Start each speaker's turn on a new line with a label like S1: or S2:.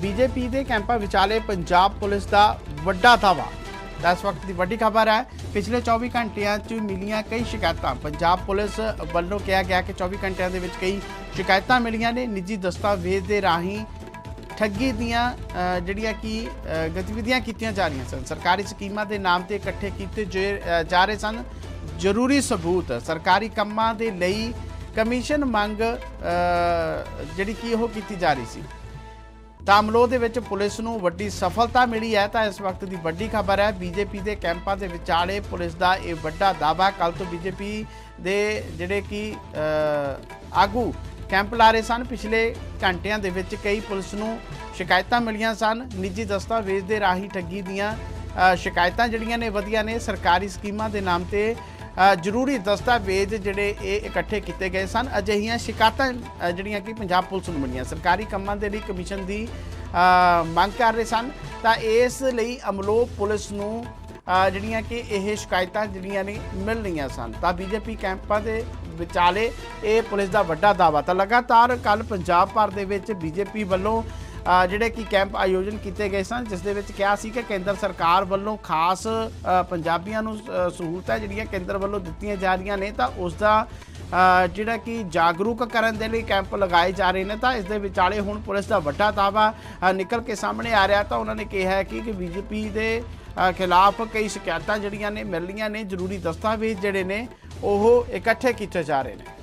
S1: BJP ਦੇ ਕੈਂਪਾਂ ਵਿਚਾਲੇ ਪੰਜਾਬ ਪੁਲਿਸ ਦਾ ਵੱਡਾ ਦਾਅਵਾ ਇਸ ਵਕਤ ਦੀ ਵੱਡੀ ਖਬਰ ਹੈ, ਪਿਛਲੇ 24 ਘੰਟਿਆਂ 'ਚ ਮਿਲੀਆਂ ਕਈ ਸ਼ਿਕਾਇਤਾਂ। ਪੰਜਾਬ ਪੁਲਿਸ ਵੱਲੋਂ ਕਿਹਾ ਗਿਆ ਕਿ 24 ਘੰਟਿਆਂ ਦੇ ਵਿੱਚ ਕਈ ਸ਼ਿਕਾਇਤਾਂ ਮਿਲੀਆਂ ਨੇ ਨਿੱਜੀ ਦਸਤਾਵੇਜ਼ ਦੇ ਰਾਹੀਂ ਠੱਗੀ ਦੀਆਂ ਜਿਹੜੀਆਂ ਕਿ ਗਤੀਵਿਧੀਆਂ ਕੀਤੀਆਂ ਜਾ ਰਹੀਆਂ ਸਨ। ਸਰਕਾਰੀ ਸਕੀਮਾਂ ਦੇ ਨਾਮ ਤੇ ਇਕੱਠੇ ਕੀਤੇ ਜੇ- ਜਾ ਰਹੇ ਸਨ। ਜ਼ਰੂਰੀ ਸਬੂਤ, ਸਰਕਾਰੀ ਕੰਮਾਂ ਦੇ ਲਈ ਕਮਿਸ਼ਨ ਮੰਗ ਜਿਹੜੀ ਕਿ ਉਹ ਕੀਤੀ ਜਾ ਰਹੀ ਸੀ। ਤਾਮਲੋ ਦੇ ਵਿੱਚ ਪੁਲਿਸ ਨੂੰ ਵੱਡੀ ਸਫਲਤਾ ਮਿਲੀ ਹੈ ਤਾਂ ਇਸ ਵਕਤ ਦੀ ਵੱਡੀ ਖਬਰ ਹੈ। ਬੀਜੇਪੀ ਦੇ ਕੈਂਪਾਂ ਦੇ ਵਿਚਾਲੇ ਪੁਲਿਸ ਦਾ ਇਹ ਵੱਡਾ ਦਾਅਵਾ। ਕੱਲ ਤੋਂ ਬੀਜੇਪੀ ਦੇ ਜਿਹੜੇ ਕਿ ਆਗੂ ਕੈਂਪ ਲਾ ਰਹੇ ਸਨ। ਪਿਛਲੇ ਘੰਟਿਆਂ ਦੇ ਵਿੱਚ ਕਈ ਪੁਲਿਸ ਨੂੰ ਸ਼ਿਕਾਇਤਾਂ ਮਿਲੀਆਂ ਸਨ। ਨਿੱਜੀ ਦਸਤਾਵੇਜ਼ ਦੇ ਰਾਹੀਂ ਠੱਗੀ ਦੀਆਂ ਸ਼ਿਕਾਇਤਾਂ ਜਿਹੜੀਆਂ ਨੇ, ਵਧੀਆਂ ਨੇ। ਸਰਕਾਰੀ ਸਕੀਮਾਂ ਦੇ ਨਾਮ ਤੇ ਜ਼ਰੂਰੀ ਦਸਤਾਵੇਜ਼ ਜਿਹੜੇ ਇਹ ਇਕੱਠੇ ਕੀਤੇ ਗਏ ਸਨ। ਅਜਿਹੀਆਂ ਸ਼ਿਕਾਇਤਾਂ ਜਿਹੜੀਆਂ ਕਿ ਪੰਜਾਬ ਪੁਲਿਸ ਨੂੰ ਮਿਲੀਆਂ। ਸਰਕਾਰੀ ਕੰਮਾਂ ਦੇ ਲਈ ਕਮਿਸ਼ਨ ਦੀ ਮੰਗ ਕਰ ਰਹੇ ਸਨ। ਤਾਂ ਇਸ ਲਈ ਅਮਲੋ ਪੁਲਿਸ ਨੂੰ ਜਿਹੜੀਆਂ ਕਿ ਇਹ ਸ਼ਿਕਾਇਤਾਂ ਜਿਹੜੀਆਂ ਨੇ ਮਿਲ ਰਹੀਆਂ ਸਨ। ਤਾਂ ਬੀਜੇਪੀ ਕੈਂਪਾਂ ਦੇ ਵਿਚਾਲੇ ਇਹ ਪੁਲਿਸ ਦਾ ਵੱਡਾ ਦਾਅਵਾ। ਤਾਂ ਲਗਾਤਾਰ ਕੱਲ ਪੰਜਾਬ ਭਰ ਦੇ ਵਿੱਚ ਬੀਜੇਪੀ ਵੱਲੋਂ ਜਿਹੜੇ ਕਿ ਕੈਂਪ ਆਯੋਜਨ ਕੀਤੇ ਗਏ ਸਨ, ਜਿਸ ਦੇ ਵਿੱਚ ਕਿਹਾ ਸੀ ਕਿ ਕੇਂਦਰ ਸਰਕਾਰ ਵੱਲੋਂ ਖਾਸ ਪੰਜਾਬੀਆਂ ਨੂੰ ਸਹੂਲਤਾਂ ਜਿਹੜੀਆਂ ਕੇਂਦਰ ਵੱਲੋਂ ਦਿੱਤੀਆਂ ਜਾ ਰਹੀਆਂ ਨੇ, ਤਾਂ ਉਸ ਦਾ ਜਿਹੜਾ ਕਿ ਜਾਗਰੂਕ ਕਰਨ ਦੇ ਲਈ ਕੈਂਪ ਲਗਾਏ ਜਾ ਰਹੇ ਨੇ, ਤਾਂ ਇਸ ਦੇ ਵਿਚਾਲੇ ਹੁਣ ਪੁਲਿਸ ਦਾ ਵੱਡਾ ਦਾਅਵਾ ਨਿਕਲ ਕੇ ਸਾਹਮਣੇ ਆ ਰਿਹਾ, ਤਾਂ ਉਹਨਾਂ ਨੇ ਕਿਹਾ ਹੈ ਕਿ ਕਿ ਬੀਜੇਪੀ ਦੇ ਖਿਲਾਫ ਕਈ ਸ਼ਿਕਾਇਤਾਂ ਜਿਹੜੀਆਂ ਨੇ ਮਿਲ ਰਹੀਆਂ ਨੇ, ਜ਼ਰੂਰੀ ਦਸਤਾਵੇਜ਼ ਜਿਹੜੇ ਨੇ, ਉਹ ਇਕੱਠੇ ਕੀਤੇ ਜਾ ਰਹੇ ਨੇ।